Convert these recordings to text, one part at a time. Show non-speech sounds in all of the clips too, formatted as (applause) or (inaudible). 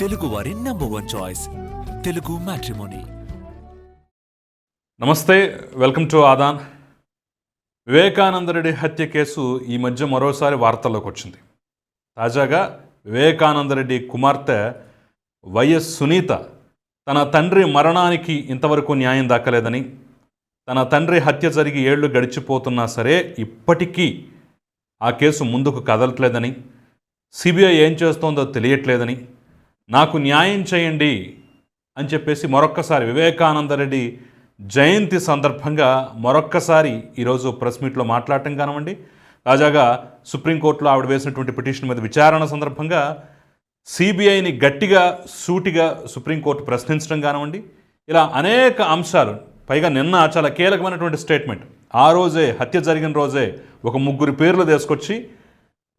తెలుగు వారి number one choice Telugu matrimony నమస్తే welcome to Aadan Vivekananda Reddy హత్య కేసు ఈ మధ్య మరోసారి వార్తల్లోకి వచ్చింది. తాజాగా వివేకానందరెడ్డి కుమార్తె వైఎస్ సునీత తన తండ్రి మరణానికి ఇంతవరకు న్యాయం దక్కలేదని తన తండ్రి హత్య జరిగి ఏళ్ళు గడిచిపోతున్నా సరే ఇప్పటికీ ఆ కేసు ముందుకు కదలట్లేదని సిబిఐ ఏం చేస్తోందో తెలియట్లేదని నాకు న్యాయం చేయండి అని చెప్పేసి మరొక్కసారి వివేకానందరెడ్డి జయంతి సందర్భంగా మరొక్కసారి ఈరోజు ప్రెస్ మీట్లో మాట్లాడటం కానివ్వండి తాజాగా సుప్రీంకోర్టులో ఆవిడ వేసినటువంటి పిటిషన్ మీద విచారణ సందర్భంగా సిబిఐని గట్టిగా సూటిగా సుప్రీంకోర్టు ప్రశ్నించడం కానివ్వండి ఇలా అనేక అంశాలు పైగా నిన్న చాలా కీలకమైనటువంటి స్టేట్మెంట్ ఆ రోజే హత్య జరిగిన రోజే ఒక ముగ్గురు పేర్లు తీసుకొచ్చి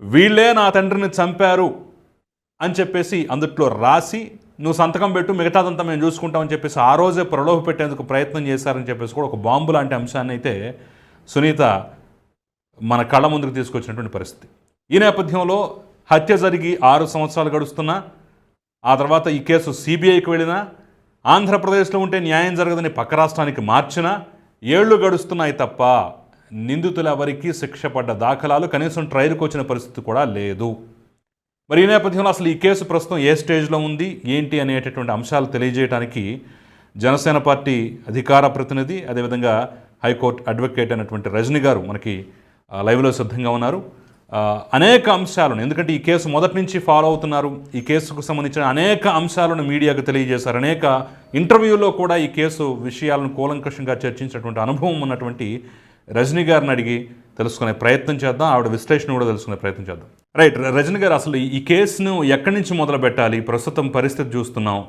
వీళ్ళే నా తండ్రిని చంపారు అని చెప్పేసి అందుట్లో రాసి నువ్వు సంతకం పెట్టు మిగతాదంతా మేము చూసుకుంటామని చెప్పేసి ఆ రోజే ప్రలోభ పెట్టేందుకు ప్రయత్నం చేశారని చెప్పేసి కూడా ఒక బాంబు లాంటి అంశాన్ని అయితే సునీత మన కళ్ళ ముందుకు తీసుకొచ్చినటువంటి పరిస్థితి. ఈ నేపథ్యంలో హత్య జరిగి ఆరు సంవత్సరాలు గడుస్తున్నా ఆ తర్వాత ఈ కేసు సిబిఐకి వెళ్ళినా ఆంధ్రప్రదేశ్లో ఉంటే న్యాయం జరగదని పక్క రాష్ట్రానికి మార్చినా ఏళ్ళు గడుస్తున్నాయి తప్ప నిందితులెవరికీ శిక్ష పడ్డ దాఖలాలు కనీసం ట్రయల్కి వచ్చిన పరిస్థితి కూడా లేదు. మరి ఈ నేపథ్యంలో అసలు ఈ కేసు ప్రస్తుతం ఏ స్టేజ్లో ఉంది ఏంటి అనేటటువంటి అంశాలు తెలియజేయడానికి జనసేన పార్టీ అధికార ప్రతినిధి అదేవిధంగా హైకోర్టు అడ్వకేట్ అయినటువంటి రజని గారు మనకి లైవ్లో సిద్ధంగా ఉన్నారు. అనేక అంశాలను ఎందుకంటే ఈ కేసు మొదటి నుంచి ఫాలో అవుతున్నారు. ఈ కేసుకు సంబంధించిన అనేక అంశాలను మీడియాకు తెలియజేశారు. అనేక ఇంటర్వ్యూలో కూడా ఈ కేసు విషయాలను కూలంకషంగా చర్చించినటువంటి అనుభవం ఉన్నటువంటి రజనీ గారిని అడిగి తెలుసుకునే ప్రయత్నం చేద్దాం. ఆవిడ విశ్లేషణ కూడా తెలుసుకునే ప్రయత్నం చేద్దాం. రైట్ రజన్ గారు అసలు ఈ కేసును ఎక్కడి నుంచి మొదలు పెట్టాలి? ప్రస్తుతం పరిస్థితి చూస్తున్నాం.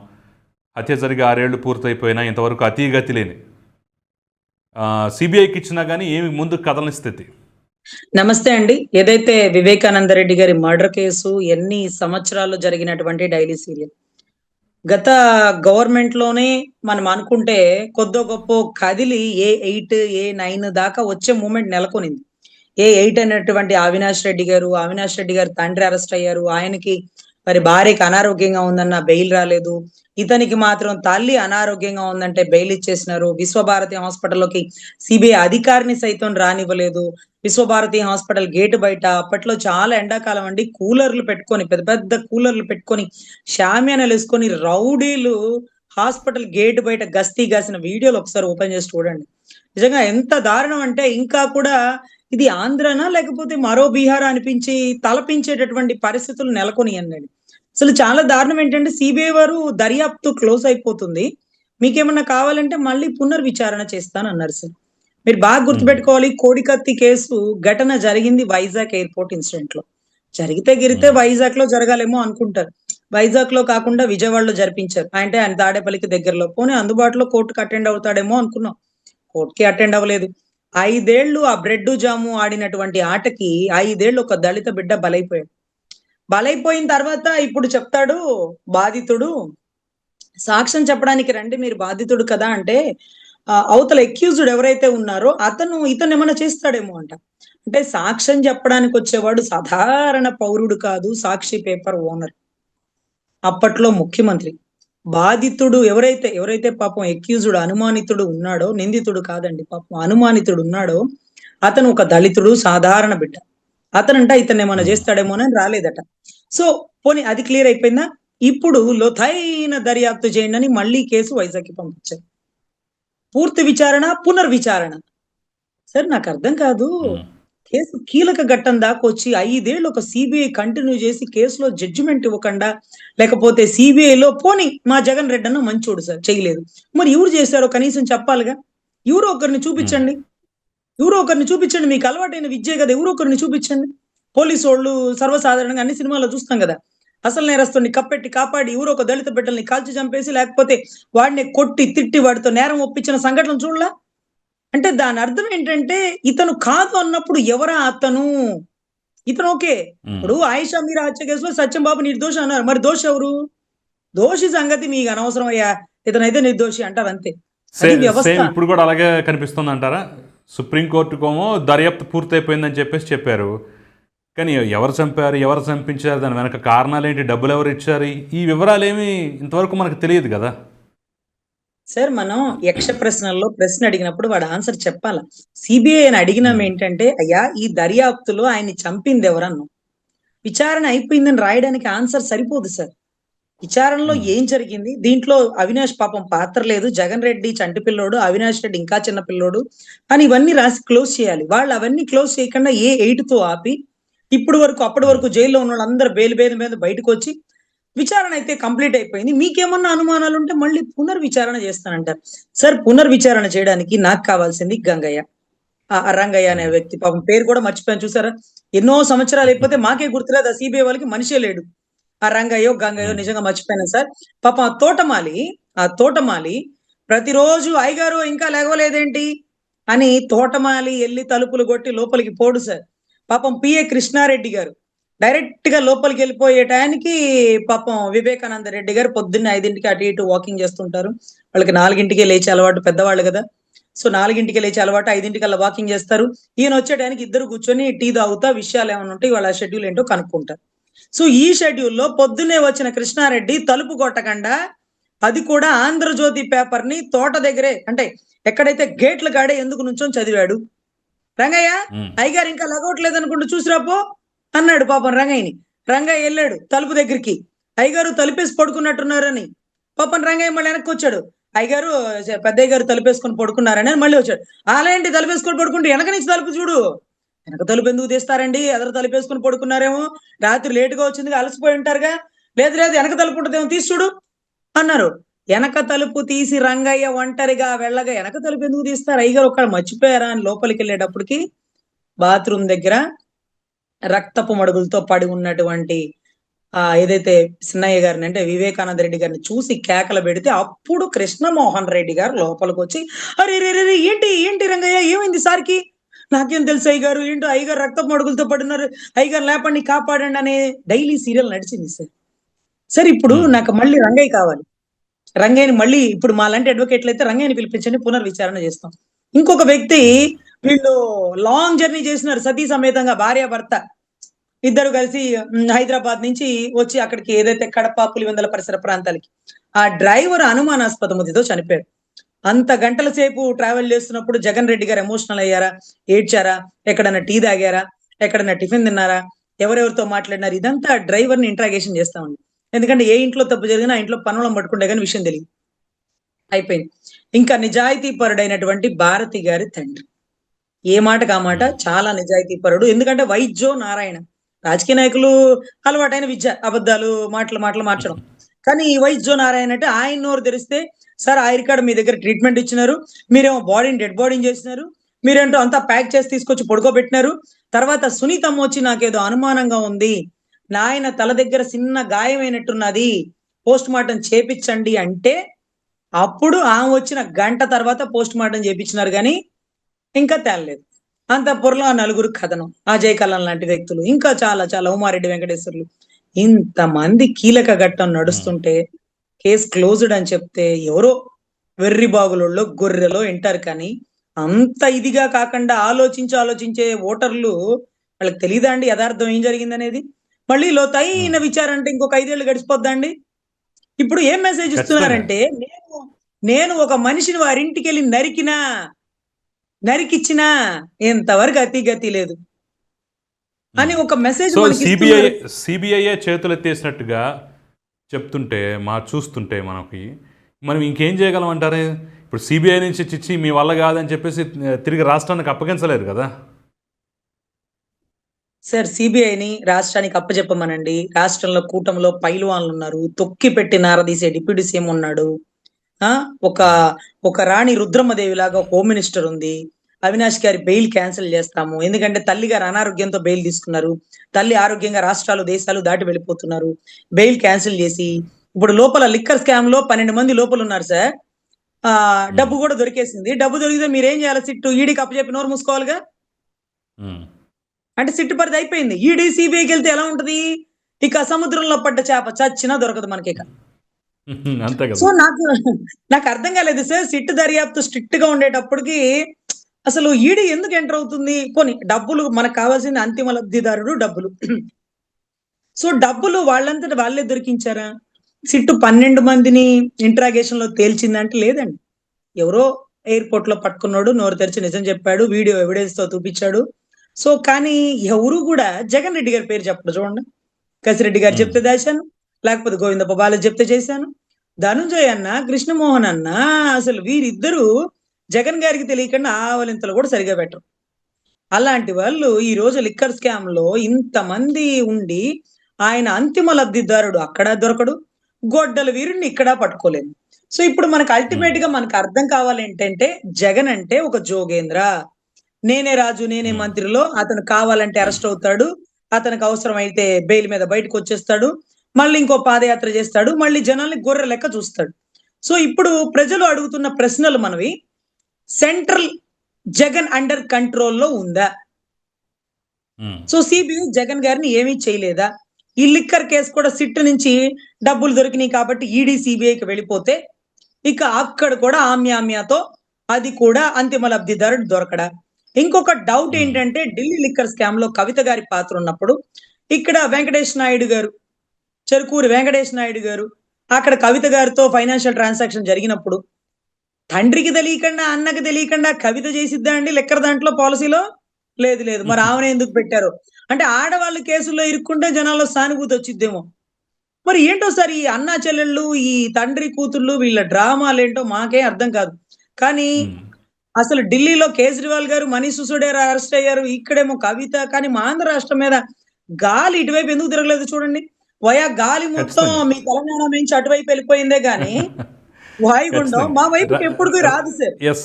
హత్య జరిగి ఆరేళ్ళు పూర్తయిపోయినా ఇంతవరకు అతీగతి లేని. సిబిఐకి ఇచ్చినా కానీ ఏమి ముందు కదలని స్థితి? నమస్తే అండి. ఏదైతే వివేకానంద రెడ్డి గారి మర్డర్ కేసు ఎన్ని సంవత్సరాలు జరిగినటువంటి డైలీ సీరియల్? గత గవర్నమెంట్లోనే మనం అనుకుంటే కొద్దో గొప్ప కదిలి ఏ ఎయిట్ ఏ నైన్ దాకా వచ్చే మూమెంట్ నెలకొనింది. ఏ ఎయిట్ అనేటువంటి అవినాష్ రెడ్డి గారు అవినాష్ రెడ్డి గారు తండ్రి అరెస్ట్ అయ్యారు. ఆయనకి మరి భార్యకి అనారోగ్యంగా ఉందన్న బెయిల్ రాలేదు. ఇతనికి మాత్రం తల్లి అనారోగ్యంగా ఉందంటే బెయిల్ ఇచ్చేసినారు. విశ్వభారతి హాస్పిటల్లోకి సిబిఐ అధికారిని సైతం రానివ్వలేదు. విశ్వభారతి హాస్పిటల్ గేట్ బయట అప్పట్లో చాలా ఎండాకాలం అండి. కూలర్లు పెట్టుకొని పెద్ద పెద్ద కూలర్లు పెట్టుకొని షామ్యానాలు వేసుకొని రౌడీలు హాస్పిటల్ గేట్ బయట గస్తీ గాసిన వీడియోలు ఒకసారి ఓపెన్ చేసి చూడండి. నిజంగా ఎంత దారుణం అంటే ఇంకా కూడా ఇది ఆంధ్రనా లేకపోతే మరో బీహార్ అనిపించి తలపించేటటువంటి పరిస్థితులు నెలకొని అన్నాడు. అసలు చాలా దారుణం ఏంటంటే సిబిఐ వారు దర్యాప్తు క్లోజ్ అయిపోతుంది. మీకేమన్నా కావాలంటే మళ్ళీ పునర్విచారణ చేస్తాను అన్నారు సార్. మీరు బాగా గుర్తుపెట్టుకోవాలి కోడికత్తి కేసు ఘటన జరిగింది వైజాగ్ ఎయిర్పోర్ట్ ఇన్సిడెంట్లో. జరిగితే గిరితే వైజాగ్లో జరగాలేమో అనుకుంటారు. వైజాగ్లో కాకుండా విజయవాడలో జరిపించారు. అంటే ఆయన తాడేపల్లికి దగ్గరలో పోనీ అందుబాటులో కోర్టుకు అటెండ్ అవుతాడేమో అనుకున్నాం. కోర్టుకి అటెండ్ అవ్వలేదు. ఐదేళ్ళు ఆ బ్రెడ్ జాము ఆడినటువంటి ఆటకి ఐదేళ్ళు ఒక దళిత బిడ్డ బలైపోయాడు. బలైపోయిన తర్వాత ఇప్పుడు చెప్తాడు బాధితుడు సాక్ష్యం చెప్పడానికి రండి మీరు బాధితుడు కదా అంటే అవతల ఎక్యూజ్డ్ ఎవరైతే ఉన్నారో అతను ఇతను ఏమైనా చేస్తాడేమో అంట. అంటే సాక్ష్యం చెప్పడానికి వచ్చేవాడు సాధారణ పౌరుడు కాదు సాక్షి పేపర్ ఓనర్. అప్పట్లో ముఖ్యమంత్రి. బాధితుడు ఎవరైతే ఎవరైతే పాపం ఎక్యూజుడు అనుమానితుడు ఉన్నాడో నిందితుడు కాదండి పాపం అనుమానితుడు ఉన్నాడో అతను ఒక దళితుడు సాధారణ బిడ్డ. అతనంట ఇతను ఏమైనా చేస్తాడేమో అని రాలేదట. సో పోనీ అది క్లియర్ అయిపోయిందా? ఇప్పుడు లోతైన దర్యాప్తు చేయండి అని మళ్ళీ కేసు వైజాగ్కి పంపించారు. పూర్తి విచారణ పునర్విచారణ. సార్ నాకు అర్థం కాదు. కేసు కీలక ఘట్టం దాకా వచ్చి ఐదేళ్ళు ఒక సిబిఐ కంటిన్యూ చేసి కేసులో జడ్జిమెంట్ ఇవ్వకుండా లేకపోతే CBI లో పోని మా జగన్ రెడ్డి అన్న మంచోడు సార్ చేయలేదు. మరి ఎవరు చేశారో కనీసం చెప్పాలిగా? ఎవరో ఒకరిని చూపించండి. ఎవరో ఒకరిని చూపించండి. మీకు అలవాటైన విద్యే కదా ఎవరో ఒకరిని చూపించండి. పోలీసు వాళ్ళు సర్వసాధారణంగా అన్ని సినిమాల్లో చూస్తాం కదా. అసలు నేరస్తుని కప్పెట్టి కాపాడి ఎవరో ఒక దళిత బిడ్డల్ని కాల్చి చంపేసి లేకపోతే వాడిని కొట్టి తిట్టి వాడితో నేరం ఒప్పించిన సంఘటన చూడలా? అంటే దాని అర్థం ఏంటంటే ఇతను కాదు అన్నప్పుడు ఎవరా అతను? ఇతను ఓకే. ఇప్పుడు ఆయిషా మీరా హత్య కేసులో సత్యం బాబు నిర్దోషి అన్నారు. మరి దోషి ఎవరు? దోషి సంగతి మీకు అనవసరం అయ్యా ఇతనైతే నిర్దోషి అంటారు అంతే. ఇప్పుడు కూడా అలాగే కనిపిస్తుంది అంటారా సుప్రీంకోర్టుకోమో దర్యాప్తు పూర్తయిపోయిందని చెప్పేసి చెప్పారు. కానీ ఎవరు చంపారు ఎవరు చంపించారు దాని వెనక కారణాలు ఏంటి డబ్బులు ఎవరు ఇచ్చారు? ఈ వివరాలు ఏమీ ఇంతవరకు మనకు తెలియదు కదా. సార్ మనం యక్ష ప్రశ్నల్లో ప్రశ్న అడిగినప్పుడు వాడు ఆన్సర్ చెప్పాల? సిబిఐ అని అడిగినాం ఏంటంటే అయ్యా ఈ దర్యాప్తులో ఆయన్ని చంపింది ఎవరన్నా విచారణ అయిపోయిందని రాయడానికి ఆన్సర్ సరిపోదు సార్. విచారణలో ఏం జరిగింది? దీంట్లో అవినాష్ పాపం పాత్ర లేదు. జగన్ రెడ్డి చంటి పిల్లోడు అవినాష్ రెడ్డి ఇంకా చిన్న పిల్లోడు. అని ఇవన్నీ రాసి క్లోజ్ చేయాలి. వాళ్ళు అవన్నీ క్లోజ్ చేయకుండా ఏ ఎయిట్తో ఆపి ఇప్పుడు వరకు అప్పటి వరకు జైల్లో ఉన్న వాళ్ళందరూ బెయిల్ బెయిల్ మీద బయటకు వచ్చి విచారణ అయితే కంప్లీట్ అయిపోయింది. మీకేమన్నా అనుమానాలు ఉంటే మళ్ళీ పునర్విచారణ చేస్తానంటారు. సార్ పునర్విచారణ చేయడానికి నాకు కావాల్సింది గంగయ్య. ఆ రంగయ్య అనే వ్యక్తి. పాపం పేరు కూడా మర్చిపోయాను చూసారా? ఎన్నో సంవత్సరాలు అయిపోతే మాకే గుర్తులేదు ఆ సిబిఐ వాళ్ళకి మనిషే లేడు. ఆ రంగయ్యో గంగయ్యో నిజంగా మర్చిపోయాను సార్? పాపం ఆ తోటమాలి ఆ తోటమాలి ప్రతిరోజు అయ్యగారు ఇంకా లేవలేదేంటి అని తోటమాలి వెళ్ళి తలుపులు కొట్టి లోపలికి పోడు సార్. పాపం పిఏ కృష్ణారెడ్డి గారు. డైరెక్ట్గా లోపలికి వెళ్ళిపోయే టయానికి పాపం వివేకానంద రెడ్డి గారు పొద్దున్నే ఐదింటికి అటు ఇటు వాకింగ్ చేస్తుంటారు. వాళ్ళకి నాలుగింటికే లేచే అలవాటు పెద్దవాళ్ళు కదా. సో నాలుగింటికి లేచే అలవాటు ఐదింటికి అలా వాకింగ్ చేస్తారు. ఈయన వచ్చే టయానికి ఇద్దరు కూర్చొని టీ తాగుతా విషయాలు ఏమైనా ఉంటే వాళ్ళ షెడ్యూల్ ఏంటో కనుక్కుంటారు. సో ఈ షెడ్యూల్లో పొద్దున్నే వచ్చిన కృష్ణారెడ్డి తలుపు కొట్టకుండా అది కూడా ఆంధ్రజ్యోతి పేపర్ని తోట దగ్గరే అంటే ఎక్కడైతే గేట్ల కాడే ఎందుకు నుంచొని చదివాడు. రంగయ్య. అయ్యగారు ఇంకా లగవట్లేదు అనుకుంటూ చూసిరాపో అన్నాడు పాపం రంగయ్యని. రంగయ్య వెళ్ళాడు తలుపు దగ్గరికి. అయ్యగారు తలుపేసి పడుకున్నట్టున్నారని. పాపం రంగయ్య మళ్ళీ వెనక్కి వచ్చాడు అయ్యగారు పెద్దయ్య గారు తలుపేసుకొని పడుకున్నారని మళ్ళీ వచ్చాడు. అలాంటి తలుపేసుకొని పడుకుంటే వెనక నుంచి తలుపు చూడు. వెనక తలుపు ఎందుకు తీస్తారండి? ఎదరు తలుపేసుకొని పడుకున్నారేమో. రాత్రి లేటుగా వచ్చింది అలసిపోయి ఉంటారుగా. లేదు లేదు వెనక తలుపు ఉంటుందేమో తీసి చూడు అన్నారు. వెనక తలుపు తీసి రంగయ్య ఒంటరిగా వెళ్ళగా వెనక తలుపు ఎందుకు తీస్తారు? అయ్యగారు ఒక్కడ మర్చిపోయారా అని లోపలికి వెళ్ళేటప్పటికి? బాత్రూమ్ దగ్గర రక్తపు మడుగులతో పడి ఉన్నటువంటి ఆ ఏదైతే సిన్నయ్య గారిని అంటే వివేకానంద రెడ్డి గారిని చూసి కేకలు పెడితే అప్పుడు కృష్ణమోహన్ రెడ్డి గారు లోపలికి వచ్చి అరే రే రే ఏంటి? ఏంటి రంగయ్య? ఏమైంది సార్కి? నాకేం తెలుసు అయ్యగారు? ఏంటో అయ్యగారు రక్తపు మడుగులతో పడినారు అయ్యగారు లేపండి కాపాడండి అనే డైలీ సీరియల్ నడిచింది సార్. సార్ ఇప్పుడు నాకు మళ్ళీ రంగయ్య కావాలి. రంగయ్యని మళ్ళీ ఇప్పుడు మా లాంటి అడ్వకేట్లు అయితే రంగయ్యని పిలిపించండి పునర్విచారణ చేస్తాం. ఇంకొక వ్యక్తి వీళ్ళు లాంగ్ జర్నీ చేసినారు సతీ సమేతంగా భార్య భర్త ఇద్దరు కలిసి హైదరాబాద్ నుంచి వచ్చి అక్కడికి ఏదైతే కడప పులివెందల పరిసర ప్రాంతాలకి. ఆ డ్రైవర్ అనుమానాస్పద చనిపోయాడు. అంత గంటల సేపు ట్రావెల్ చేస్తున్నప్పుడు జగన్ రెడ్డి గారు ఎమోషనల్ అయ్యారా? ఏడ్చారా? ఎక్కడన్నా టీ తాగారా? ఎక్కడన్నా టిఫిన్ తిన్నారా? ఎవరెవరితో మాట్లాడినారు? ఇదంతా డ్రైవర్ని ఇంట్రాగేషన్ చేస్తామండి ఎందుకంటే ఏ ఇంట్లో తప్పు జరిగినా ఆ ఇంట్లో పనులను పట్టుకుంటే కానీ విషయం తెలియదు. అయిపోయింది. ఇంకా నిజాయితీ పరుడైనటువంటి భారతి గారి తండ్రి. ఏ మాటకు ఆ మాట? చాలా నిజాయితీ పరుడు. ఎందుకంటే వైద్యో నారాయణ రాజకీయ నాయకులు అలవాటైన విద్య అబద్ధాలు మాటలు మాటలు మార్చడం. కానీ ఈ వైద్యో నారాయణ అంటే ఆయన నోరు తెరిస్తే సార్ ఆయన కాడ మీ దగ్గర ట్రీట్మెంట్ ఇచ్చినారు. మీరేమో బాడీని డెడ్ బాడీని చేసినారు. మీరేంటో అంతా ప్యాక్ చేసి తీసుకొచ్చి పడుకోబెట్టినారు. తర్వాత సునీతమ్మ వచ్చి నాకేదో అనుమానంగా ఉంది. నాయన తల దగ్గర చిన్న గాయమైనట్టున్నది. పోస్ట్ మార్టం చేపించండి అంటే అప్పుడు ఆమె వచ్చిన గంట తర్వాత పోస్ట్ మార్టం చేపించినారు. కానీ ఇంకా తేలలేదు. అంతఃపురంలో ఆ నలుగురు కథనం అజయ్ కల్లాం లాంటి వ్యక్తులు ఇంకా చాలా చాలా ఉమారెడ్డి వెంకటేశ్వర్లు. ఇంతమంది కీలక ఘట్టం నడుస్తుంటే కేసు క్లోజ్డ్ అని చెప్తే ఎవరో వెర్రి బాగులలో గొర్రెలో వింటారు కానీ అంత ఇదిగా కాకుండా ఆలోచించి ఆలోచించే ఓటర్లు వాళ్ళకి తెలియదా అండి? యథార్థం ఏం జరిగింది అనేది మళ్ళీ లోతైన విచారం అంటే ఇంకొక ఐదేళ్ళు గడిచిపోద్దా అండి? ఇప్పుడు ఏం మెసేజ్ ఇస్తున్నారంటే నేను నేను ఒక మనిషిని వారింటికి వెళ్ళి నరికినా నరికిచ్చినా ఇంతవరకు అతి గతి లేదు. అని ఒక మెసేజ్ సిబిఐ. సిబిఐఏ చేతులు ఎత్తేసినట్టుగా చెప్తుంటే మా చూస్తుంటే మనకి మనం ఇంకేం చేయగలం అంటారే? ఇప్పుడు సిబిఐ నుంచి చిచ్చి మీ వల్ల కాదని చెప్పేసి తిరిగి రాష్ట్రానికి అప్పగించలేరు కదా? సార్ సిబిఐని రాష్ట్రానికి అప్పచెప్పమనండి రాష్ట్రంలో కూటమిలో పైలువాన్లు ఉన్నారు తొక్కి పెట్టి నారదీసే డిప్యూటీ సీఎం ఉన్నాడు. ఒక ఒక రాణి రుద్రమ్మదేవి లాగా హోమ్ మినిస్టర్ ఉంది. అవినాష్ గారి బెయిల్ క్యాన్సిల్ చేస్తాము. ఎందుకంటే తల్లి గారు అనారోగ్యంతో బెయిల్ తీసుకున్నారు. తల్లి ఆరోగ్యంగా రాష్ట్రాలు దేశాలు దాటి వెళ్ళిపోతున్నారు. బెయిల్ క్యాన్సిల్ చేసి ఇప్పుడు లోపల లిక్కర్ స్కామ్లో పన్నెండు మంది లోపల ఉన్నారు సార్. ఆ డబ్బు కూడా దొరికేసింది. డబ్బు దొరికితే మీరేం చేయాలి సిట్టు? ఈడీకి అప్పచెప్పి నోరు మూసుకోవాలిగా. అంటే సిట్టు పరిధి అయిపోయింది. ఈడీ సిబిఐకి వెళ్తే ఎలా ఉంటది? ఇక సముద్రంలో పడ్డ చేప చచ్చినా దొరకదు మనకి ఇక. (laughs) అంతే కదా. సో నాకు నాకు అర్థం కాలేదు సార్. సిట్ దర్యాప్తు స్ట్రిక్ట్గా ఉండేటప్పటికి అసలు ఈడీ ఎందుకు ఎంటర్ అవుతుంది? పోనీ డబ్బులు మనకు కావాల్సిన అంతిమ లబ్ధిదారుడు డబ్బులు. సో డబ్బులు వాళ్ళంతట వాళ్ళే దొరికించారా? సిట్టు పన్నెండు మందిని ఇంట్రాగేషన్లో తేల్చిందంటే లేదండి. ఎవరో ఎయిర్పోర్ట్లో పట్టుకున్నాడు నోరు తెరిచి నిజం చెప్పాడు వీడియో ఎవిడెన్స్తో చూపించాడు. సో కానీ ఎవరు కూడా జగన్ రెడ్డి గారి పేరు చెప్పడు చూడండి. కసిరెడ్డి గారు. చెప్తే దాశాను లేకపోతే గోవింద బాల చెప్తే చేశాను. ధనుంజయ్ అన్న కృష్ణమోహన్ అన్న అసలు వీరిద్దరూ జగన్ గారికి తెలియకుండా ఆవలింతలు కూడా సరిగా పెట్టరు. అలాంటి వాళ్ళు ఈ రోజు లిక్కర్ స్కామ్లో ఇంతమంది ఉండి ఆయన అంతిమ లబ్ధిదారుడు అక్కడ దొరకడు. గొడ్డల వీరుని ఇక్కడ పట్టుకోలేము. సో ఇప్పుడు మనకు అల్టిమేట్గా మనకు అర్థం కావాలి ఏంటంటే జగన్ అంటే ఒక జోగేంద్ర. నేనే రాజు నేనే మంత్రిలో అతను కావాలంటే అరెస్ట్ అవుతాడు. అతనికి అవసరం అయితే బెయిల్ మీద బయటకు వచ్చేస్తాడు. మళ్ళీ ఇంకో పాదయాత్ర చేస్తాడు మళ్ళీ జనాల్ని గొర్రె లెక్క చూస్తాడు. సో ఇప్పుడు ప్రజలు అడుగుతున్న ప్రశ్నలు మనవి. సెంట్రల్ జగన్ అండర్ కంట్రోల్లో ఉందా? సో సిబిఐ జగన్ గారిని ఏమీ చేయలేదా? ఈ లిక్కర్ కేసు కూడా సిట్ నుంచి డబ్బులు దొరికినాయి కాబట్టి ఈడీ సిబిఐకి వెళ్ళిపోతే ఇక అక్కడ కూడా ఆమ్యామ్యాతో అది కూడా అంతిమ లబ్ధిదారుడు దొరకడా? ఇంకొక డౌట్. ఏంటంటే ఢిల్లీ లిక్కర్ స్కామ్లో కవిత గారి పాత్ర ఉన్నప్పుడు ఇక్కడ వెంకటేష్ నాయుడు గారు చెరుకూరి వెంకటేష్ నాయుడు గారు అక్కడ కవిత గారితో ఫైనాన్షియల్ ట్రాన్సాక్షన్ జరిగినప్పుడు తండ్రికి తెలియకుండా అన్నకి తెలియకుండా కవిత చేసిద్దా అండి లెక్కర్ దాంట్లో పాలసీలో? లేదు లేదు. మరి ఆమెను ఎందుకు పెట్టారు? అంటే ఆడవాళ్ళ కేసుల్లో ఇరుక్కుంటే జనాల్లో సానుభూతి వచ్చిద్దేమో. మరి ఏంటో సార్ ఈ అన్నా చెల్లెళ్ళు ఈ తండ్రి కూతుళ్ళు వీళ్ళ డ్రామాలు ఏంటో మాకే అర్థం కాదు. కానీ ఉమ్. అసలు ఢిల్లీలో కేజ్రీవాల్ గారు మనీష్ సిసోడియా అరెస్ట్ అయ్యారు. ఇక్కడేమో కవిత. కానీ మా ఆంధ్ర రాష్ట్రం మీద గాలి ఇటువైపు ఎందుకు తిరగలేదు చూడండి. వయా గాలి మొత్తం. మీ తెలంగాణ నుంచి అటువైపు వెళ్ళిపోయిందే గాని (laughs) వాయుగుండం. మా వైపు ఎప్పుడు రాదు సార్ ఎస్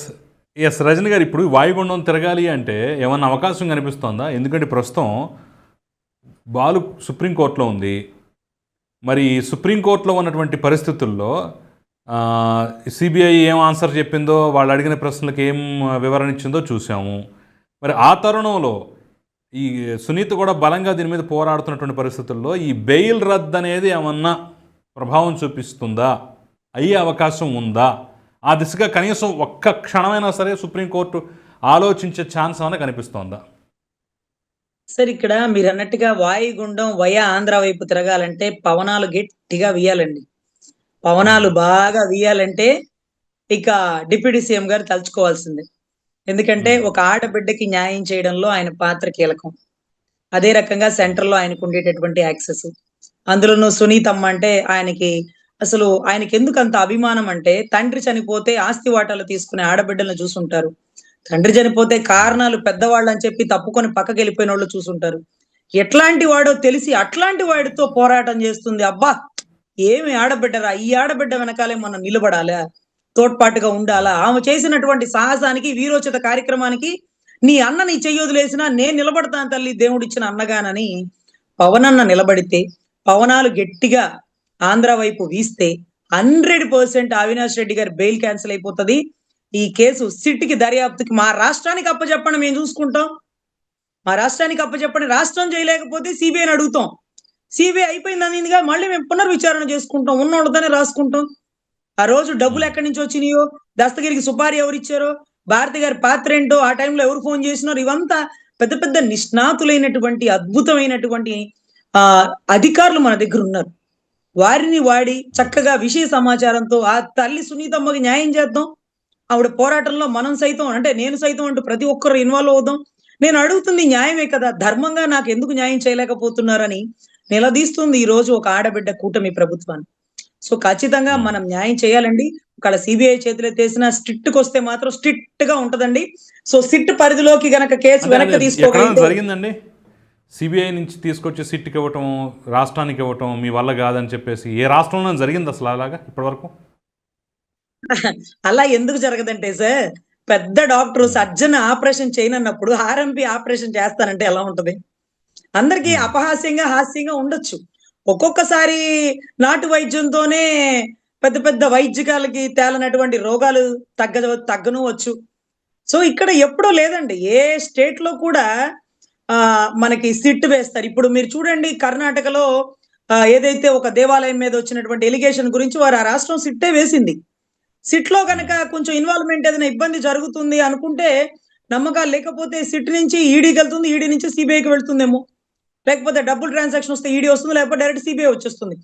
ఎస్ రజని గారు ఇప్పుడు వాయుగుండం తిరగాలి అంటే ఏమన్నా అవకాశం కనిపిస్తోందా ఎందుకంటే ప్రస్తుతం బాలు సుప్రీంకోర్టులో ఉంది మరి సుప్రీంకోర్టులో ఉన్నటువంటి పరిస్థితుల్లో సిబిఐ ఏం ఆన్సర్ చెప్పిందో వాళ్ళు అడిగిన ప్రశ్నలకు ఏం వివరణ ఇచ్చిందో చూసాము మరి ఆ తరుణంలో ఈ సునీత కూడా బలంగా దీని మీద పోరాడుతున్నటువంటి పరిస్థితుల్లో ఈ బెయిల్ రద్దు అనేది ఏమన్నా ప్రభావం చూపిస్తుందా? అయ్యే అవకాశం ఉందా? ఆ దిశగా కనీసం ఒక్క క్షణమైనా సరే సుప్రీంకోర్టు ఆలోచించే ఛాన్స్ ఏమైనా కనిపిస్తోందా? సార్ ఇక్కడ మీరు అన్నట్టుగా వాయుగుండం వయ ఆంధ్ర వైపు తిరగాలంటే పవనాలు గట్టిగా వీయాలండి. పవనాలు బాగా వీయాలంటే ఇక డిప్యూటీ సీఎం గారు తలుచుకోవాల్సిందే. ఎందుకంటే. ఒక ఆడబిడ్డకి న్యాయం చేయడంలో ఆయన పాత్ర కీలకం. అదే రకంగా సెంటర్లో ఆయనకు ఉండేటటువంటి యాక్సెస్. అందులోనూ సునీతమ్మ అంటే ఆయనకి అసలు ఆయనకి ఎందుకు అంత అభిమానం అంటే తండ్రి చనిపోతే ఆస్తి వాటాలు తీసుకునే ఆడబిడ్డలను చూసుంటారు. తండ్రి చనిపోతే కారణాలు పెద్దవాళ్ళు అని చెప్పి తప్పుకొని పక్కకి వెళ్ళిపోయిన వాళ్ళు చూసుంటారు. ఎట్లాంటి వాడో తెలిసి అట్లాంటి వాడితో పోరాటం చేస్తుంది. అబ్బా! ఏమి ఆడబిడ్డరా? ఈ ఆడబిడ్డ వెనకాలే మనం నిలబడాలా? తోడ్పాటుగా ఉండాలా? ఆమె చేసినటువంటి సాహసానికి వీరోచిత కార్యక్రమానికి నీ అన్న నీ చెయ్యొదిలేసినా నేను నిలబడతాను తల్లి దేవుడిచ్చిన అన్నగానని పవనన్న నిలబడితే పవనాలు గట్టిగా ఆంధ్ర వైపు వీస్తే హండ్రెడ్ పర్సెంట్ అవినాష్ రెడ్డి గారి బెయిల్ క్యాన్సిల్ అయిపోతది. ఈ కేసు సిట్కి దర్యాప్తుకి మా రాష్ట్రానికి అప్పచెప్పండి మేము చూసుకుంటాం. మా రాష్ట్రానికి అప్పచెప్పండి రాష్ట్రం చేయలేకపోతే సిబిఐని అడుగుతాం. సిబిఐ అయిపోయింది అనిందిగా మళ్ళీ మేము పునర్విచారణ చేసుకుంటాం. ఉన్నోళ్ళతోనే రాసుకుంటాం. ఆ రోజు డబ్బులు ఎక్కడి నుంచి వచ్చినాయో? దస్తగిరికి సుపారీ ఎవరు ఇచ్చారో? భారతి గారి పాత్ర ఏంటో? ఆ టైంలో ఎవరు ఫోన్ చేసినారు? ఇవంతా పెద్ద పెద్ద నిష్ణాతులైనటువంటి అద్భుతమైనటువంటి ఆ అధికారులు మన దగ్గర ఉన్నారు. వారిని వాడి చక్కగా విషయ సమాచారంతో ఆ తల్లి సునీతమ్మకి న్యాయం చేద్దాం. ఆవిడ పోరాటంలో మనం సైతం అంటే నేను సైతం అంటూ ప్రతి ఒక్కరు ఇన్వాల్వ్ అవుదాం. నేను అడుగుతుంది న్యాయమే కదా? ధర్మంగా నాకు ఎందుకు న్యాయం చేయలేకపోతున్నారని నిలదీస్తుంది ఈ రోజు ఒక ఆడబిడ్డ కూటమి ప్రభుత్వాన్ని. సో ఖచ్చితంగా మనం న్యాయం చేయాలండి. ఒకవేళ సిబిఐ చేతిలో తీసిన స్ట్రిక్ట్కి వస్తే మాత్రం స్ట్రిక్ట్గా ఉంటదండి. సో సిట్ పరిధిలోకి గనక కేసు వెనక్కి తీసుకోగలిగితే జరిగిందండి? సిబిఐ నుంచి తీసుకొచ్చి సిట్కి ఇవ్వటం రాష్ట్రానికి ఇవ్వటం మీ వల్ల కాదని చెప్పేసి ఏ రాష్ట్రంలో జరిగింది అసలు అలాగా ఇప్పటివరకు? అలా ఎందుకు జరగదంటే సార్ పెద్ద డాక్టర్ సర్జన్ ఆపరేషన్ చేయనన్నప్పుడు ఆర్ఎంపి ఆపరేషన్ చేస్తానంటే ఎలా ఉంటది? అందరికి. అపహాస్యంగా హాస్యంగా ఉండొచ్చు. ఒక్కొక్కసారి నాటు వైద్యంతోనే పెద్ద పెద్ద వైద్యకాలకి తేలనటువంటి రోగాలు తగ్గ తగ్గను వచ్చు సో ఇక్కడ ఎప్పుడూ లేదండి. ఏ స్టేట్లో కూడా మనకి సిట్ వేస్తారు. ఇప్పుడు మీరు చూడండి కర్ణాటకలో ఏదైతే ఒక దేవాలయం మీద వచ్చినటువంటి ఎలిగేషన్ గురించి వారు ఆ రాష్ట్రం సిట్టే వేసింది. సిట్లో కనుక కొంచెం ఇన్వాల్వ్మెంట్ ఏదైనా ఇబ్బంది జరుగుతుంది అనుకుంటే నమ్మకాలు లేకపోతే సిట్ నుంచి ఈడీకి వెళ్తుంది ఈడీ నుంచి సిబిఐకి వెళ్తుందేమో. లేకపోతే డబ్బులు ట్రాన్సాక్షన్ వస్తే ఈడీ వస్తుంది లేకపోతే డైరెక్ట్ సిబిఐ వచ్చేస్తుంది.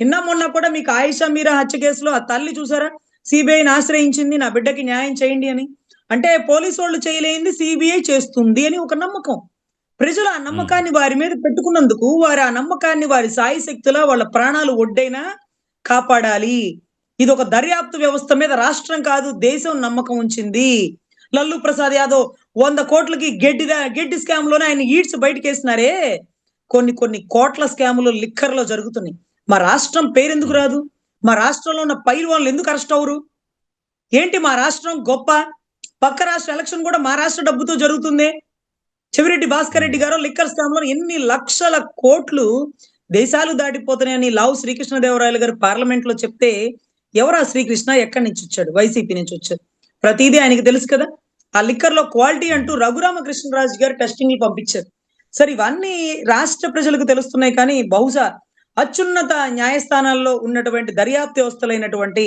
నిన్న మొన్న కూడా మీకు ఆయిషా మీరా హత్య కేసులో ఆ తల్లి చూసారా? సిబిఐని ఆశ్రయించింది నా బిడ్డకి న్యాయం చేయండి అని. అంటే పోలీసు వాళ్ళు చేయలేంది సిబిఐ చేస్తుంది అని ఒక నమ్మకం. ప్రజలు ఆ నమ్మకాన్ని వారి మీద పెట్టుకున్నందుకు వారి ఆ నమ్మకాన్ని వారి సాయి శక్తుల వాళ్ళ ప్రాణాలు ఒడ్డైనా కాపాడాలి. ఇది ఒక దర్యాప్తు వ్యవస్థ మీద రాష్ట్రం కాదు దేశం నమ్మకం ఉంచింది. లల్లు ప్రసాద్ యాదవ్ వంద కోట్లకి గెడ్డి గెడ్డి స్కామ్లోనే ఆయన ఈడ్స్ బయటకు వేసినారే కొన్ని కొన్ని కోట్ల స్కాములు లిక్కర్లో జరుగుతున్నాయి. మా రాష్ట్రం పేరెందుకు రాదు? మా రాష్ట్రంలో ఉన్న పైల్వాన్లు ఎందుకు అరెస్ట్ అవరు ఏంటి మా రాష్ట్రం గొప్ప? పక్క రాష్ట్ర ఎలక్షన్ కూడా మా రాష్ట్ర డబ్బుతో జరుగుతుంది? చెవిరెడ్డి భాస్కర్ రెడ్డి గారు లిక్కర్ స్కామ్లో ఎన్ని లక్షల కోట్లు దేశాలు దాటిపోతున్నాయని లావు శ్రీకృష్ణదేవరాయలు గారు పార్లమెంట్లో చెప్తే ఎవరా శ్రీకృష్ణ? ఎక్కడి నుంచి వచ్చాడు? వైసీపీ నుంచి వచ్చాడు. ప్రతిదీ ఆయనకి తెలుసు కదా. ఆ లిక్కర్లో క్వాలిటీ అంటూ రఘురామకృష్ణరాజు గారు టెస్టింగ్ పంపించారు. సరే ఇవన్నీ రాష్ట్ర ప్రజలకు తెలుస్తున్నాయి కానీ బహుశా అత్యున్నత న్యాయస్థానాల్లో ఉన్నటువంటి దర్యాప్తు వ్యవస్థలైనటువంటి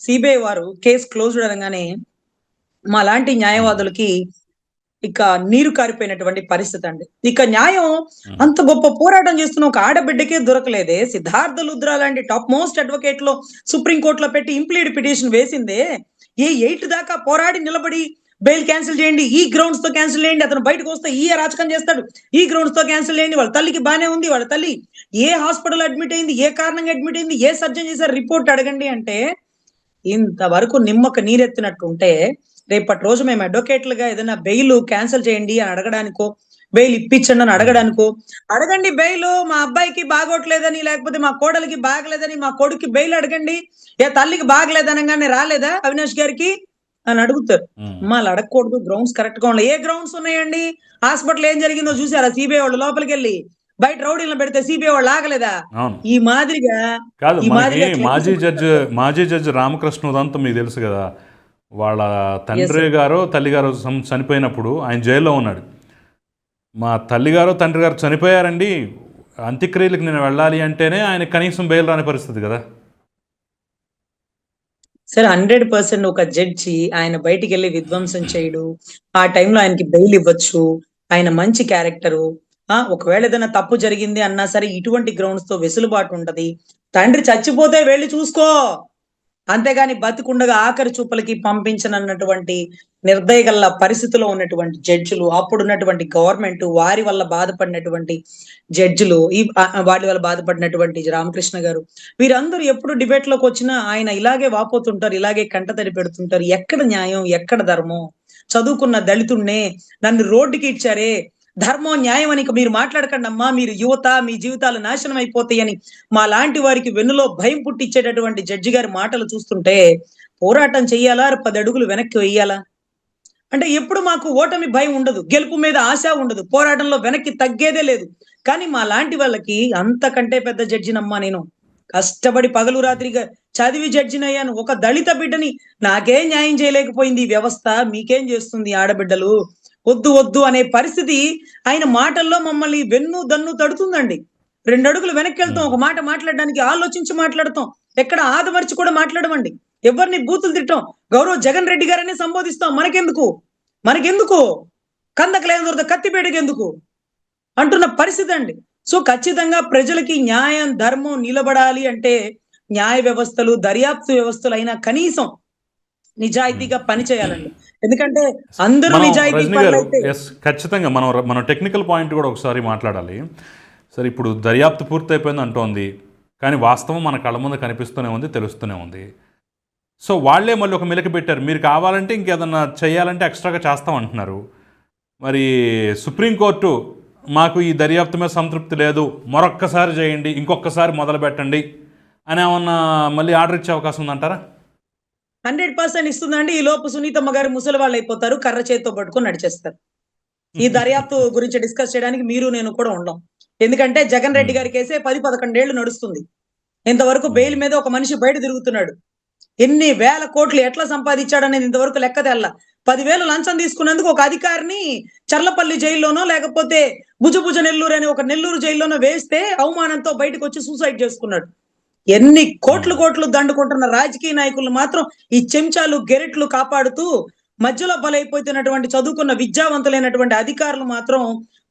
సిబిఐ వారు కేసు క్లోజ్డ్ అనగానే మా లాంటి న్యాయవాదులకి ఇక నీరు కారిపోయినటువంటి పరిస్థితి అండి. ఇక న్యాయం అంత గొప్ప పోరాటం చేస్తున్న ఒక ఆడబిడ్డకే దొరకలేదే. సిద్ధార్థ లుద్రా లాంటి టాప్ మోస్ట్ అడ్వకేట్లో సుప్రీం కోర్టులో పెట్టి ఇంప్లీడ్ పిటిషన్ వేసిందే. ఏ ఎయిట్ దాకా పోరాడి నిలబడి బెయిల్ క్యాన్సిల్ చేయండి. ఈ గ్రౌండ్స్తో క్యాన్సిల్ చేయండి. అతను బయటకు వస్తే ఈ రాజకం చేస్తాడు. ఈ గ్రౌండ్స్తో క్యాన్సిల్ చేయండి. వాళ్ళ తల్లికి బానే ఉంది. వాళ్ళ తల్లి ఏ హాస్పిటల్ అడ్మిట్ అయింది? ఏ కారణంగా అడ్మిట్ అయింది? ఏ సర్జన్ చేశారు? రిపోర్ట్ అడగండి అంటే ఇంతవరకు నిమ్మక నీరెత్తినట్టు ఉంటే రేపటి రోజు మేము అడ్వకేట్లుగా ఏదైనా బెయిల్ క్యాన్సిల్ చేయండి అని అడగడానికో బెయిల్ ఇప్పించండి అని అడగడానికో అడగండి బెయిల్ మా అబ్బాయికి బాగోట్లేదని లేకపోతే మా కోడలికి బాగలేదని మా కొడుకు బెయిల్ అడగండి. ఏ తల్లికి బాగలేదనగానే రాలేదా అవినాష్ గారికి? అని అడుగుతారు. అమ్మాలు అడగకూడదు గ్రౌండ్స్ కరెక్ట్గా ఉండాలి. ఏ గ్రౌండ్స్ ఉన్నాయండి? హాస్పిటల్ ఏం జరిగిందో చూసారా సిబిఐ వాళ్ళు లోపలికి వెళ్ళి బయట రౌడీలను పెడితే సిబిఐ వాళ్ళు ఆగలేదా? ఈ మాదిరిగా కాదు మాజీ జడ్జి మాజీ జడ్జి రామకృష్ణ ఉదంతా మీకు తెలుసు కదా. వాళ్ళ తండ్రి గారు తల్లి గారు సం- చనిపోయినప్పుడు ఆయన జైల్లో ఉన్నాడు. మా తల్లిగారు తండ్రి గారు చనిపోయారండి. అంత్యక్రియలకు నేను వెళ్ళాలి అంటేనే ఆయన కనీసం బెయిల్ రాని పరిస్థితి కదా. సరే హండ్రెడ్ పర్సెంట్ ఒక జడ్జి ఆయన బయటికి వెళ్ళి విధ్వంసం చేయడు. ఆ టైంలో ఆయనకి బెయిల్ ఇవ్వచ్చు. ఆయన మంచి క్యారెక్టరు. ఆ ఒకవేళ ఏదైనా తప్పు జరిగింది అన్నా సరే ఇటువంటి గ్రౌండ్స్తో వెసులుబాటు ఉంటది. తండ్రి చచ్చిపోతే వెళ్ళి చూసుకో. అంతేగాని బతికుండగా ఆఖరి చూపులకి పంపించనన్నటువంటి నిర్దయ గల పరిస్థితిలో ఉన్నటువంటి జడ్జిలు అప్పుడు ఉన్నటువంటి గవర్నమెంట్ వారి వల్ల బాధపడినటువంటి జడ్జిలు ఈ వాటి వారి వల్ల బాధపడినటువంటి రామకృష్ణ గారు. వీరందరూ ఎప్పుడు డిబేట్లోకి వచ్చినా ఆయన ఇలాగే వాపోతుంటారు ఇలాగే కంటతడి పెడుతుంటారు. ఎక్కడ న్యాయం ఎక్కడ ధర్మం? చదువుకున్న దళితుణ్ణే నన్ను రోడ్డుకి ఇచ్చారే ధర్మం న్యాయం అని మీరు మాట్లాడకండి అమ్మా. మీరు యువత మీ జీవితాలు నాశనం అయిపోతాయని మా లాంటి వారికి వెన్నులో భయం పుట్టించేటటువంటి జడ్జి గారి మాటలు చూస్తుంటే పోరాటం చెయ్యాలా? పది అడుగులు వెనక్కి వెయ్యాలా అంటే ఎప్పుడు మాకు ఓటమి భయం ఉండదు. గెలుపు మీద ఆశ ఉండదు. పోరాటంలో వెనక్కి తగ్గేదే లేదు. కానీ మా లాంటి వాళ్ళకి అంతకంటే పెద్ద జడ్జినమ్మా నేను. కష్టపడి పగలు రాత్రిగా చదివి జడ్జినయ్యాను. ఒక దళిత బిడ్డని నాకేం న్యాయం చేయలేకపోయింది. ఈ వ్యవస్థ మీకేం చేస్తుంది ఆడబిడ్డలు? వద్దు వద్దు అనే పరిస్థితి ఆయన మాటల్లో మమ్మల్ని వెన్ను దన్ను తడుతుందండి. రెండు అడుగులు వెనక్కి వెళ్తాం ఒక మాట మాట్లాడడానికి ఆలోచించి మాట్లాడతాం. ఎక్కడ ఆదమర్చి కూడా మాట్లాడమండి. ఎవరిని బూతులు తిట్టాం? గౌరవ్ జగన్ రెడ్డి గారనే సంబోధిస్తాం. మనకెందుకు? మనకెందుకు? కందకలేని దొరత కత్తిపేటకి ఎందుకు? అంటున్న పరిస్థితి అండి. సో ఖచ్చితంగా ప్రజలకి న్యాయం ధర్మం నిలబడాలి అంటే న్యాయ వ్యవస్థలు దర్యాప్తు వ్యవస్థలు అయినా కనీసం నిజాయితీగా పనిచేయాలండి. ఎందుకంటే అందరూ నిజాయితీ ఖచ్చితంగా మనం మనం టెక్నికల్ పాయింట్ కూడా ఒకసారి మాట్లాడాలి. సరే ఇప్పుడు దర్యాప్తు పూర్తయిపోయింది అంటోంది కానీ వాస్తవం మన కళ్ళ ముందు కనిపిస్తూనే ఉంది తెలుస్తూనే ఉంది. సో వాళ్ళే మళ్ళీ ఒక మెలిక పెట్టారు మీరు కావాలంటే ఇంకేదన్నా చేయాలంటే ఎక్స్ట్రాగా చేస్తాం అంటున్నారు. మరి సుప్రీంకోర్టు మాకు ఈ దర్యాప్తు మీద సంతృప్తి లేదు మరొక్కసారి చేయండి ఇంకొకసారి మొదలు పెట్టండి అని ఏమన్నా మళ్ళీ ఆర్డర్ ఇచ్చే అవకాశం ఉందంటారా? హండ్రెడ్ పర్సెంట్ ఇస్తుందండి ఈ లోపు సునీతమ్మ గారు ముసలి వాళ్ళు అయిపోతారు కర్ర చేతితో పట్టుకొని నడిచేస్తారు. ఈ దర్యాప్తు గురించి డిస్కస్ చేయడానికి మీరు నేను కూడా ఉండం. ఎందుకంటే జగన్ రెడ్డి గారి కేసే పది పదకొండేళ్ళు నడుస్తుంది. ఇంతవరకు బెయిల్ మీద ఒక మనిషి బయట తిరుగుతున్నాడు. ఎన్ని వేల కోట్లు ఎట్లా సంపాదించాడనేది ఇంతవరకు లెక్క తెల్ల. పదివేలు లంచం తీసుకున్నందుకు ఒక అధికారిని చర్లపల్లి జైల్లోనో లేకపోతే భుజభుజ నెల్లూరు అనే ఒక నెల్లూరు జైల్లోనో వేస్తే అవమానంతో బయటకు వచ్చి సూసైడ్ చేసుకున్నాడు. ఎన్ని కోట్లు కోట్లు దండుకుంటున్న రాజకీయ నాయకులు మాత్రం ఈ చెంచాలు గెరెట్లు కాపాడుతూ మధ్యలో బలైపోతున్నటువంటి చదువుకున్న విద్యావంతులైనటువంటి అధికారులు మాత్రం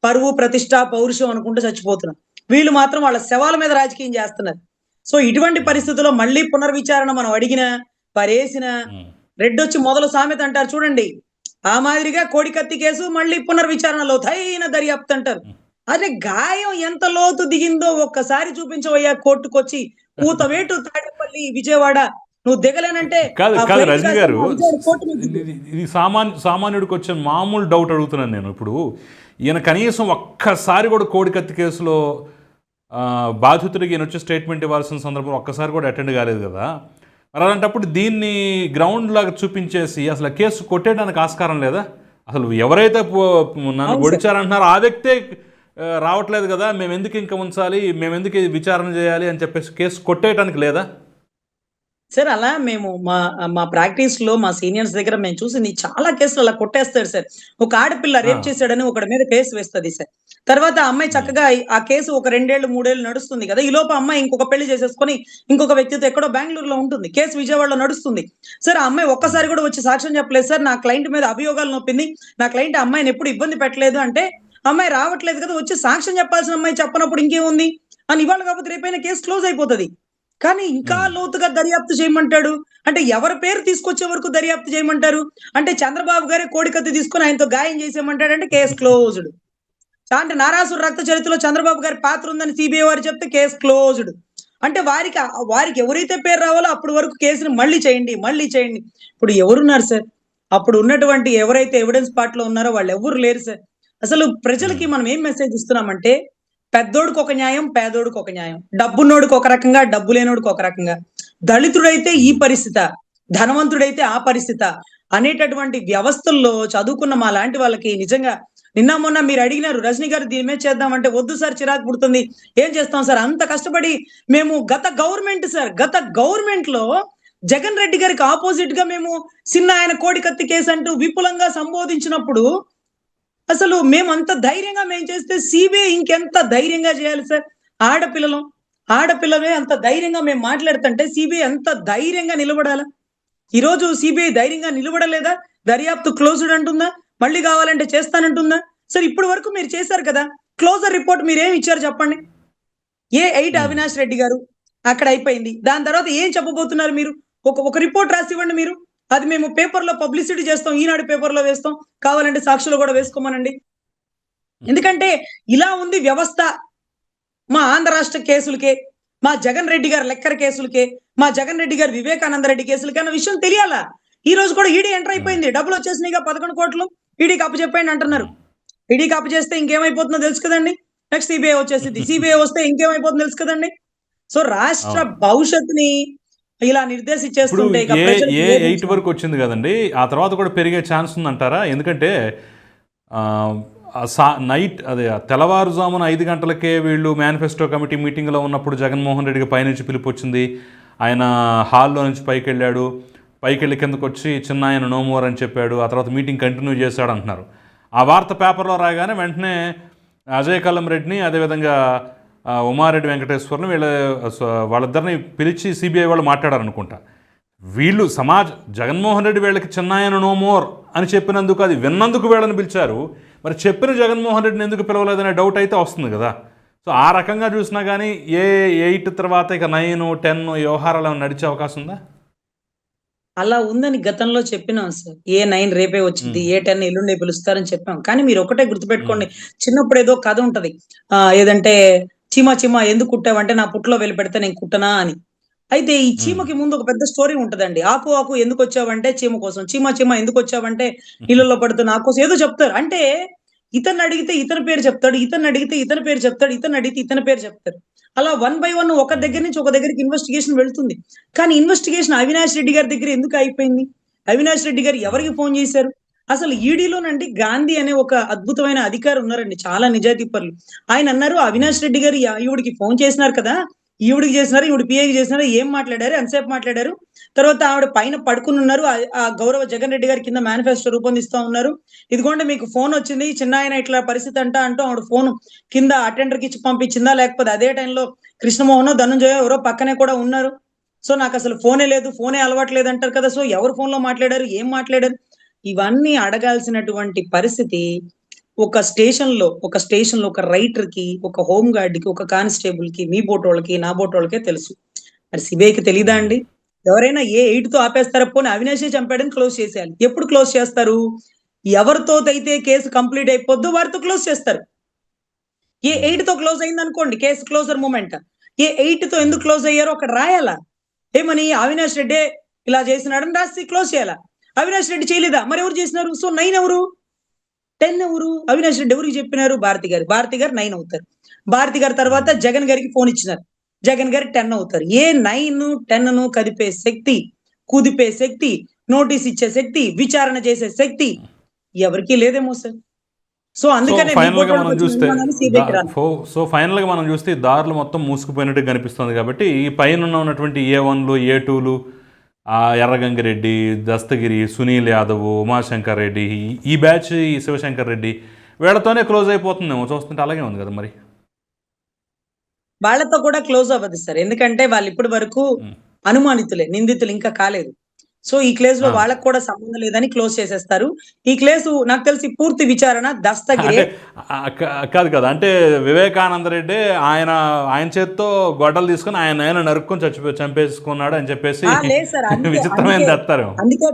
పరువు ప్రతిష్ట పౌరుషం అనుకుంటూ చచ్చిపోతున్నారు. వీళ్ళు మాత్రం వాళ్ళ శవాల మీద రాజకీయం చేస్తున్నారు. సో ఇటువంటి పరిస్థితుల్లో మళ్ళీ పునర్విచారణ మనం అడిగిన పరేసిన ఉమ్. రెడ్ వచ్చి మొదలు సామెత అంటారు చూడండి. ఆ మాదిరిగా కోడికత్తి కేసు మళ్ళీ పునర్విచారణలో తైన దర్యాప్తు అంటారు. అదే గాయం ఎంత లోతు దిగిందో ఒక్కసారి చూపించవయ్యా కోర్టుకొచ్చి. కూతవేటు తాడేపల్లి విజయవాడ. నువ్వు దిగలేనంటే కాదు రజనీ గారు ఇది- సామాన్య సామాన్యుడికి వచ్చే మామూలు డౌట్ అడుగుతున్నాను నేను ఇప్పుడు. ఈయన కనీసం ఒక్కసారి కూడా కోడికత్తి కేసులో బాధితుడికి ఈయన వచ్చి స్టేట్మెంట్ ఇవ్వాల్సిన సందర్భం ఒక్కసారి కూడా అటెండ్ కాలేదు కదా. మరి అలాంటప్పుడు దీన్ని గ్రౌండ్ లాగా చూపించేసి అసలు కేసు కొట్టేయడానికి ఆస్కారం లేదా? అసలు ఎవరైతే నన్ను. పొడిచారంటున్నారో ఆ వ్యక్తే రావట్లేదు కదా మేము ఎందుకు ఇంకా ఉంచాలి మేము ఎందుకు విచారణ చేయాలి అని చెప్పేసి కేసు కొట్టేయడానికి లేదా? సార్ అలా మేము మా మా ప్రాక్టీస్లో మా సీనియర్స్ దగ్గర మేము చూసింది చాలా కేసులు అలా కొట్టేస్తాడు సార్. ఒక ఆడపిల్ల రేప్. చేశాడని ఒకటి మీద కేసు వేస్తుంది సార్. తర్వాత ఆ అమ్మాయి చక్కగా ఆ కేసు ఒక రెండేళ్ళు మూడేళ్ళు నడుస్తుంది కదా ఈ లోపు అమ్మాయి ఇంకొక పెళ్ళి చేసేసుకొని ఇంకొక వ్యక్తితో ఎక్కడో బెంగళూరులో ఉంటుంది కేసు విజయవాడలో నడుస్తుంది. సార్ ఆ అమ్మాయి ఒక్కసారి కూడా వచ్చి సాక్ష్యం చెప్పలేదు సార్. నా క్లయింట్ మీద అభియోగాలు నొప్పింది. నా క్లయింట్ అమ్మాయిని ఎప్పుడు ఇబ్బంది పెట్టలేదు అంటే అమ్మాయి రావట్లేదు కదా వచ్చి సాక్ష్యం చెప్పాల్సిన అమ్మాయి చెప్పనప్పుడు ఇంకేముంది? అని ఇవాళ కాకపోతే రేపైనా కేసు క్లోజ్ అయిపోతుంది. కానీ ఇంకా లోతుగా దర్యాప్తు చేయమంటాడు? అంటే ఎవరి పేరు తీసుకొచ్చే వరకు దర్యాప్తు చేయమంటారు? అంటే చంద్రబాబు గారే కోడికత్తి తీసుకొని ఆయనతో గాయం చేసేయమంటాడు అంటే కేసు క్లోజ్డ్. అంటే నారాసుర రక్త చరిత్రలో చంద్రబాబు గారి పాత్ర ఉందని సిబిఐ వారు చెప్తే కేసు క్లోజ్డ్. అంటే వారికి వారికి ఎవరైతే పేరు రావాలో అప్పటి వరకు కేసుని మళ్ళీ చేయండి మళ్ళీ చేయండి. ఇప్పుడు ఎవరున్నారు సార్? అప్పుడు ఉన్నటువంటి ఎవరైతే ఎవిడెన్స్ పార్ట్లో ఉన్నారో వాళ్ళు ఎవరు లేరు సార్? అసలు ప్రజలకి మనం ఏం మెసేజ్ ఇస్తున్నామంటే పెద్దోడికి ఒక న్యాయం పేదోడికి ఒక న్యాయం. డబ్బున్నోడికి ఒక రకంగా డబ్బు లేనోడికి ఒక రకంగా. దళితుడైతే ఈ పరిస్థిత ధనవంతుడైతే ఆ పరిస్థిత అనేటటువంటి వ్యవస్థల్లో చదువుకున్న మా లాంటి వాళ్ళకి నిజంగా నిన్న మొన్న మీరు అడిగినారు రజనీ గారు దీని మీద చేద్దామంటే వద్దు సార్ చిరాకు పుడుతుంది. ఏం చేస్తాం సార్? అంత కష్టపడి మేము గత గవర్నమెంట్ సార్ గత గవర్నమెంట్లో జగన్ రెడ్డి గారికి ఆపోజిట్గా మేము చిన్న ఆయన కోడికత్తి కేసు అంటూ విపులంగా సంబోధించినప్పుడు అసలు మేము అంత ధైర్యంగా మేము చేస్తే సిబిఐ ఇంకెంత ధైర్యంగా చేయాలి సార్? ఆడపిల్లలు ఆడపిల్లమే అంత ధైర్యంగా మేము మాట్లాడుతుంటే సిబిఐ ఎంత ధైర్యంగా నిలబడాలా? ఈ రోజు సిబిఐ ధైర్యంగా నిలబడలేదా? దర్యాప్తు క్లోజ్డ్ అంటుందా? మళ్ళీ కావాలంటే చేస్తానంటుందా? సార్ ఇప్పటి వరకు మీరు చేశారు కదా? క్లోజర్ రిపోర్ట్ మీరు ఏమి ఇచ్చారు చెప్పండి? ఏ ఎయిట్ అవినాష్ రెడ్డి గారు అక్కడ అయిపోయింది. దాని తర్వాత ఏం చెప్పబోతున్నారు మీరు? ఒక ఒక రిపోర్ట్ రాసి ఇవ్వండి మీరు. అది మేము పేపర్లో పబ్లిసిటీ చేస్తాం ఈనాడు పేపర్లో వేస్తాం. కావాలంటే సాక్షులు కూడా వేసుకోమనండి. ఎందుకంటే ఇలా ఉంది వ్యవస్థ మా ఆంధ్ర రాష్ట్ర కేసులకే మా జగన్ రెడ్డి గారి లెక్కర కేసులకే మా జగన్ రెడ్డి గారి వివేకానంద రెడ్డి కేసులకే అన్న విషయం తెలియాలా? ఈ రోజు కూడా ఈడీ ఎంటర్ అయిపోయింది. డబ్బులు వచ్చేసినాయిగా పదకొండు కోట్లు. ఈడీకి అప్పు చెప్పండి అంటున్నారు. ఈడీకి అప్పు చేస్తే ఇంకేమైపోతుందో తెలుసు కదండి. నెక్స్ట్ సిబిఐ వచ్చేసింది సిబిఐ వస్తే ఇంకేమైపోతుందో తెలుసు కదండి. సో రాష్ట్ర. భవిష్యత్తుని ఇలా నిర్దేశించేస్తుంటే ఏ ఎయిట్ వరకు వచ్చింది కదండి ఆ తర్వాత కూడా పెరిగే ఛాన్స్ ఉందంటారా? ఎందుకంటే సా నైట్ అదే తెల్లవారుజామున ఐదు గంటలకే వీళ్ళు మేనిఫెస్టో కమిటీ మీటింగ్లో ఉన్నప్పుడు జగన్మోహన్ రెడ్డికి పైనుంచి పిలుపు వచ్చింది. ఆయన హాల్లో నుంచి పైకి వెళ్ళాడు పైకి వెళ్ళి కిందకు వచ్చి చిన్న ఆయన నోమోర్ అని చెప్పాడు. ఆ తర్వాత మీటింగ్ కంటిన్యూ చేశాడు అంటున్నారు ఆ వార్త పేపర్లో రాగానే వెంటనే అజయ్ కల్లం రెడ్డిని అదేవిధంగా ఉమారెడ్డి వెంకటేశ్వర్ని వీళ్ళ వాళ్ళిద్దరిని పిలిచి సిబిఐ వాళ్ళు మాట్లాడారనుకుంటా. వీళ్ళు సమాజ్ జగన్మోహన్ రెడ్డి వీళ్ళకి చిన్నాయన నో మోర్ అని చెప్పినందుకు అది విన్నందుకు వీళ్ళని పిలిచారు. మరి చెప్పిన జగన్మోహన్ రెడ్డిని ఎందుకు పిలవలేదనే డౌట్ అయితే వస్తుంది కదా. సో ఆ రకంగా చూసినా కానీ ఏ ఎయిట్ తర్వాత ఇక నైన్ టెన్ వ్యవహారాలు నడిచే అవకాశం ఉందా? అలా ఉందని గతంలో చెప్పినాం సార్. ఏ నైన్ రేపే వచ్చింది ఏ టెన్ ఎల్లుండే పిలుస్తారని చెప్పాం. కానీ మీరు ఒకటే గుర్తుపెట్టుకోండి చిన్నప్పుడు ఏదో కథ ఉంటది. ఆ ఏదంటే చీమ చీమ ఎందుకు కుట్టావంటే నా పుట్లో వెళ్ళి పెడితే నేను కుట్టనా అని. అయితే ఈ చీమకి ముందు ఒక పెద్ద స్టోరీ ఉంటదండి. ఆకు ఆకు ఎందుకు వచ్చావంటే చీమ కోసం. చీమ చీమ ఎందుకు వచ్చావంటే నీళ్ళలో పడుతున్న ఆకు కోసం ఏదో చెప్తారు. అంటే ఇతన్ని అడిగితే ఇతని పేరు చెప్తాడు ఇతన్ని అడిగితే ఇతని పేరు చెప్తాడు ఇతన్ని అడిగితే ఇతని పేరు చెప్తారు. అలా వన్ బై వన్ ఒక దగ్గర నుంచి ఒక దగ్గరికి ఇన్వెస్టిగేషన్ వెళ్తుంది. కానీ ఇన్వెస్టిగేషన్ అవినాష్ రెడ్డి గారి దగ్గర ఎందుకు అయిపోయింది? అవినాష్ రెడ్డి గారు ఎవరికి ఫోన్ చేశారు? అసలు ఈడీలోనండి గాంధీ అనే ఒక అద్భుతమైన అధికారి ఉన్నారండి చాలా నిజాయితీ పనులు ఆయన అన్నారు అవినాష్ రెడ్డి గారు ఈవిడికి ఫోన్ చేసినారు కదా ఈవిడికి చేసినారు ఈవిడ పిఏకి చేసినారు ఏం మాట్లాడారు ఎంతసేపు మాట్లాడారు? తర్వాత ఆవిడ పైన పడుకుని ఉన్నారు ఆ- గౌరవ జగన్ రెడ్డి గారి కింద మేనిఫెస్టో రూపొందిస్తా ఉన్నారు. ఇదిగోండి మీకు ఫోన్ వచ్చింది చిన్న ఆయన ఇట్లా పరిస్థితి అంట అంటూ ఆవిడ ఫోన్ కింద అటెండర్కి ఇచ్చి పంపించిందా లేకపోతే అదే టైంలో కృష్ణమోహన్ ధనుంజయ ఎవరో పక్కనే కూడా ఉన్నారు. సో నాకు అసలు ఫోనే లేదు ఫోనే అలవాటు లేదు అంటారు కదా సో ఎవరు ఫోన్లో మాట్లాడారు ఏం మాట్లాడారు? ఇవన్నీ అడగాల్సినటువంటి పరిస్థితి ఒక స్టేషన్లో ఒక స్టేషన్లో ఒక రైటర్కి ఒక హోమ్ గార్డ్కి ఒక కానిస్టేబుల్కి మీ బోటోళ్ళకి నా బోటోళ్ళకే తెలుసు. మరి సిబిఐకి తెలీదా అండి? ఎవరైనా ఏ ఎయిట్తో ఆపేస్తారో పోనీ అవినాశే చంపాడని క్లోజ్ చేసేయాలి. ఎప్పుడు క్లోజ్ చేస్తారు? ఎవరితో అయితే కేసు కంప్లీట్ అయిపోద్దో వారితో క్లోజ్ చేస్తారు. ఏ ఎయిట్తో క్లోజ్ అయింది అనుకోండి కేసు క్లోజర్ మూమెంట్ ఏ ఎయిట్తో ఎందుకు క్లోజ్ అయ్యారో అక్కడ రాయాలా? ఏమని అవినాష్ రెడ్డి ఇలా చేసినాడని రాసి క్లోజ్ చేయాలా? అవినాష్ రెడ్డి చేయలేదా? మరి ఎవరు చేసినారు? సో నైన్ ఎవరు? టెన్ ఎవరు? అవినాష్ రెడ్డి ఎవరికి చెప్పినారు? భారతి గారు. భారతి గారు నైన్ అవుతారు. భారతి గారి తర్వాత జగన్ గారికి ఫోన్ ఇచ్చినారు. జగన్ గారికి టెన్ అవుతారు. ఏ నైన్ టెన్ను కదిపే శక్తి కుదిపే శక్తి నోటీస్ ఇచ్చే శక్తి విచారణ చేసే శక్తి ఎవరికీ లేదేమో సార్. సో అందుకనే మనం చూస్తే సో ఫైనల్గా మనం చూస్తే దారులు మొత్తం మూసుకుపోయినట్టు కనిపిస్తుంది కాబట్టి ఈ పైన ఉన్నటువంటి ఏ వన్లు ఏ టూలు ఎర్రగంగిరెడ్డి దస్తగిరి సునీల్ యాదవ్ ఉమాశంకర్ రెడ్డి ఈ- బ్యాచ్ ఈ శివశంకర్ రెడ్డి వీళ్ళతోనే క్లోజ్ అయిపోతుందేమో. చూస్తుంటే అలాగే ఉంది కదా మరి. వాళ్ళతో కూడా క్లోజ్ అవ్వదు సార్. ఎందుకంటే వాళ్ళు ఇప్పటి వరకు. అనుమానితులే నిందితులు ఇంకా కాలేదు. సో ఈ కేసులో ఆ. వాళ్ళకు కూడా సంబంధం లేదని క్లోజ్ చేసేస్తారు. ఈ కేసు నాకు తెలిసి పూర్తి విచారణ దస్తగిరి. కాదు కదా అంటే వివేకానంద రెడ్డి ఆయన ఆయన చేత్తో గొడ్డలు తీసుకుని ఆయన ఆయన నరుక్కొని చచ్చిపో చంపేసుకున్నాడు అని చెప్పేసి (laughs) విచిత్రమైన తెస్తారు అందుకే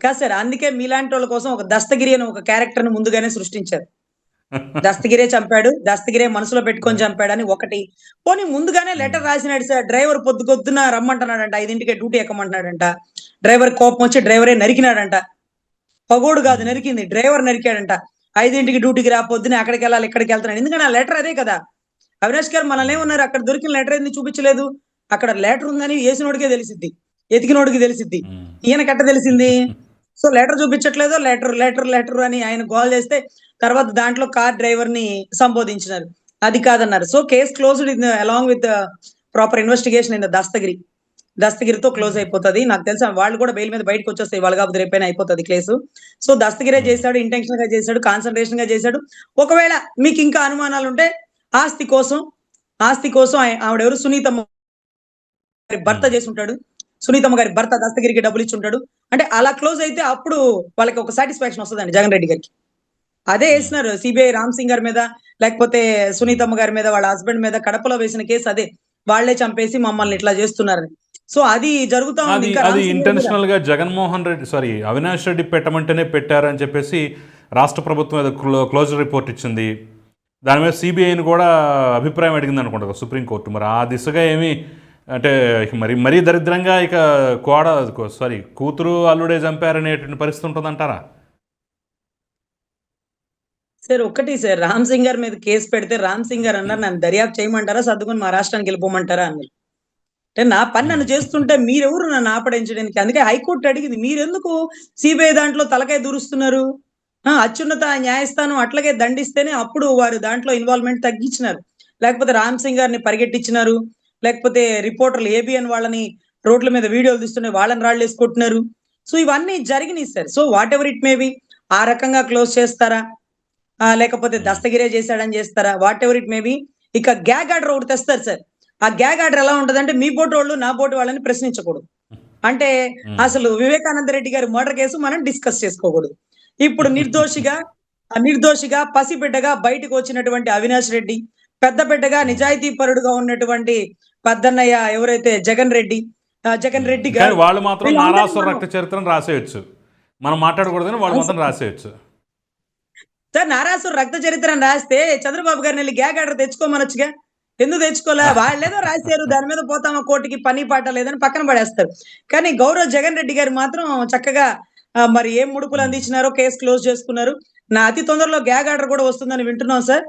కాదు సార్ అందుకే మీలాంటి వాళ్ళ కోసం ఒక దస్తగిరి అని ఒక క్యారెక్టర్ని ముందుగానే సృష్టించారు. దస్తగిరే చంపాడు దస్తగిరే మనసులో పెట్టుకొని చంపాడని ఒకటి. పోనీ ముందుగానే లెటర్ రాసినాడు సార్ డ్రైవర్ పొద్దు పొద్దున రమ్మంటున్నాడంట ఐదింటికే డ్యూటీ ఎక్కమంటున్నాడంట. డ్రైవర్ కోపం వచ్చి డ్రైవరే నరికినాడంట. పగోడు కాదు నరికింది డ్రైవర్ నరికాడంట. ఐదింటికి డ్యూటీకి రా పొద్దున అక్కడికి వెళ్ళాలి ఇక్కడికి వెళ్తున్నాడు. ఎందుకంటే ఆ లెటర్ అదే కదా. అవినాష్ గారు మనల్ని ఏమన్నారు అక్కడ దొరికిన లెటర్ ఏంది చూపించలేదు. అక్కడ లెటర్ ఉందని వేసినోడికే తెలిసిద్ది ఎతికినోడికి తెలిసిద్ది. ఉమ్. ఈయన కట్ట తెలిసింది? (laughs) సో లెటర్ చూపించట్లేదు లెటర్ లెటర్ లెటర్ అని ఆయన కాల్ చేస్తే తర్వాత దాంట్లో కార్ డ్రైవర్ని సంబోధించినారు. అది కాదన్నారు. So case closed in along with proper investigation in Dastagiri దస్తగిరితో close అయిపోతుంది. నాకు తెలుసు వాళ్ళు కూడా బెయిల్ మీద బయటకు వచ్చేస్తాయి వాళ్ళ కాకపోతే రేపైనా అయిపోతుంది కేసు. సో దస్తగిరే చేశాడు ఇంటెన్షన్గా చేశాడు కాన్సన్ట్రేషన్గా చేశాడు. ఒకవేళ మీకు ఇంకా అనుమానాలు ఉంటే ఆస్తి కోసం ఆస్తి కోసం ఆవిడెవరు సునీతమ్మ గారి భర్త చేసి ఉంటాడు. సునీతమ్మ గారి భర్త దస్తగిరికి డబ్బులు ఇచ్చి ఉంటాడు. అంటే అలా క్లోజ్ అయితే అప్పుడు వాళ్ళకి ఒక సాటిస్ఫాక్షన్ వస్తుందండి జగన్ రెడ్డి గారికి. అదే వేసినారు సిబిఐ రామ్ సింగ్ గారి మీద లేకపోతే సునీతమ్మ గారి మీద వాళ్ళ హస్బెండ్ మీద కడపలో వేసిన కేసు అదే. వాళ్ళే చంపేసి మమ్మల్ని ఇట్లా చేస్తున్నారని. సో అది జరుగుతా ఉంది అది ఇంటెన్షనల్గా జగన్మోహన్ రెడ్డి సారీ అవినాష్ రెడ్డి పెట్టమంటేనే పెట్టారని చెప్పేసి రాష్ట్ర ప్రభుత్వం క్లోజర్ రిపోర్ట్ ఇచ్చింది. దాని మీద సిబిఐని కూడా అభిప్రాయం అడిగింది అనుకుంటా కదా సుప్రీంకోర్టు మరి ఆ దిశగా ఏమి అంటే మరి మరీ దరిద్రంగా ఇక కోడ సారీ కూతురు అల్లుడే చంపారనేటువంటి పరిస్థితి ఉంటుందంటారా? సార్ ఒకటి సార్ రామ్ సింగ్ గారి మీద కేసు పెడితే రామ్ సింగ్ గారు అన్నారు నన్ను దర్యాప్తు చేయమంటారా సర్దుకొని మా రాష్ట్రానికి వెళ్ళిపోమంటారా అన్నారు అంటే నా పని నన్ను చేస్తుంటే మీరెవరు నన్ను ఆపడించడానికి? అందుకే హైకోర్టు అడిగింది మీరెందుకు సిబిఐ దాంట్లో తలకాయ దూరుస్తున్నారు? అత్యున్నత న్యాయస్థానం అట్లాగే దండిస్తేనే అప్పుడు వారు దాంట్లో ఇన్వాల్వ్మెంట్ తగ్గించినారు. లేకపోతే రామ్ సింగ్ గారిని పరిగెట్టించినారు లేకపోతే రిపోర్టర్లు ఏబిఎన్ వాళ్ళని రోడ్ల మీద వీడియోలు తీస్తుంటే వాళ్ళని రాళ్ళు వేసుకుంటున్నారు సో ఇవన్నీ జరిగినాయి sir. So whatever it maybe ఆ రకంగా క్లోజ్ చేస్తారా? లేకపోతే దస్తగిరే చేశాడని చేస్తారా? వాట్ ఎవర్ ఇట్ మేబీ ఇక గ్యాగ్ ఆర్డర్ ఒకటి తెస్తారు సార్. ఆ గ్యాగ్ ఆర్డర్ ఎలా ఉంటదంటే మీ బోటు వాళ్ళు నా బోటు వాళ్ళని ప్రశ్నించకూడదు. అంటే అసలు వివేకానంద రెడ్డి గారి మర్డర్ కేసు మనం డిస్కస్ చేసుకోకూడదు. ఇప్పుడు నిర్దోషిగా నిర్దోషిగా పసిబిడ్డగా బయటకు వచ్చినటువంటి అవినాష్ రెడ్డి పెద్ద బిడ్డగా నిజాయితీ పరుడుగా ఉన్నటువంటి పెద్దన్నయ్య ఎవరైతే జగన్ రెడ్డి జగన్ రెడ్డి గారు వాళ్ళు మాత్రం నారాసుర రక్త చరిత్రను రాసేయచ్చు. మనం మాట్లాడకూడదని వాళ్ళు మాత్రం రాసేయచ్చు. సార్ నారాసుర రక్త చరిత్రను రాస్తే చంద్రబాబు గారిని వెళ్ళి గ్యాగ్ ఆర్డర్ తెచ్చుకోమనొచ్చుగా? ఎందుకు తెచ్చుకోలే? వాళ్ళేదో రాశారు దాని మీద పోతామా కోర్టుకి? పని పాట లేదని పక్కన పడేస్తారు. కానీ గౌరవ్ జగన్ రెడ్డి గారు మాత్రం చక్కగా మరి ఏం ముడుపులు అందించినారో కేసు క్లోజ్ చేసుకున్నారు. నా అతి తొందరలో గ్యాగ్ ఆర్డర్ కూడా వస్తుందని వింటున్నాం సార్.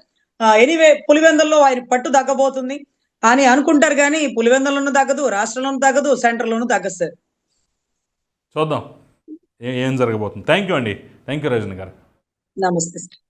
ఎనీవే పులివెందల్లో ఆయన పట్టు తగ్గబోతుంది అని అనుకుంటారు కానీ పులివెందల్లోనూ తగ్గదు రాష్ట్రంలోనూ తగ్గదు సెంటర్లోనూ తగ్గదు సార్. చూద్దాం. ఏ- ఏం జరగబోతుంది. థ్యాంక్ యూ అండి. థ్యాంక్ యూ రజని గారు. నమస్తే సార్.